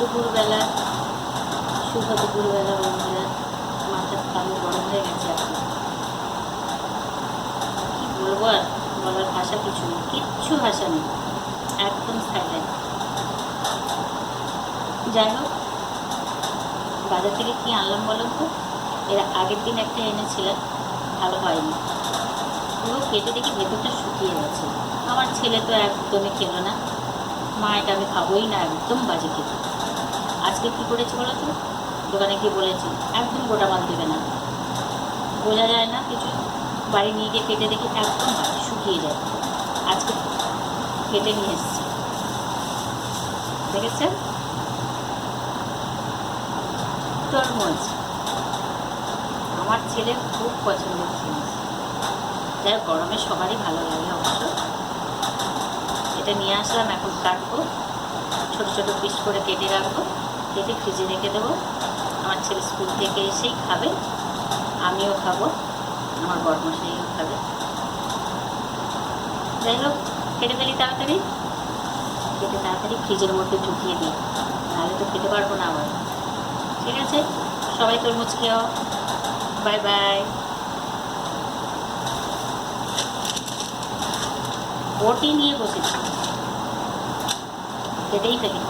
দুপুরবেলা, শুভ দুপুরবেলা বন্ধুরা মাথার কালো গরম হয়ে গেছে এখন। কি বলব আর, বলার ভাষা কিছু নেই, কিচ্ছু ভাষা নেই, একদম সাইলেন্ট যাই হোক, বাজার থেকে কি আনলাম বলো তো? এর আগের দিন একটা এনেছিলাম, ভালো হয়নি। পুরো কেটে দেখি ভেতরটা শুকিয়ে গেছে। আমার ছেলে তো একদমই খেলো না। মা এটা আমি খাবোই না, একদম বাজে খেতে। আজকে কী করেছি বলো তো? দোকানে গিয়ে বলেছি, একদম গোটা মাল দেবে না। বোঝা যায় না, কিছু বাড়ি নিয়ে গিয়ে কেটে দেখি একদম শুকিয়ে যায়। আজকে কেটে নিয়ে এসেছি। দেখেছেন? তরমুজ। আমার ছেলের খুব পছন্দের জিনিস যাই গরমে সবারই ভালো লাগে অবশ্য। এটা নিয়ে আসলাম, এখন কাটবো। ছোটো ছোটো পিস করে কেটে রাখব। কেটে ফ্রিজে রেখে দেবো, আমার ছেলে স্কুল থেকে এসেই খাবে, আমিও খাব, আমার বরমশাইও খাবে। যাই হোক কেটে ফেলি তাড়াতাড়ি। কেটে তাড়াতাড়ি ফ্রিজের মধ্যে ঢুকিয়ে দিই, নাহলে তো খেতে পারব না আবার। ঠিক আছে, সবাই তরমুজ খেয়েও বাই বাই। ওটি নিয়ে বসেছি। কেটেই ফেলি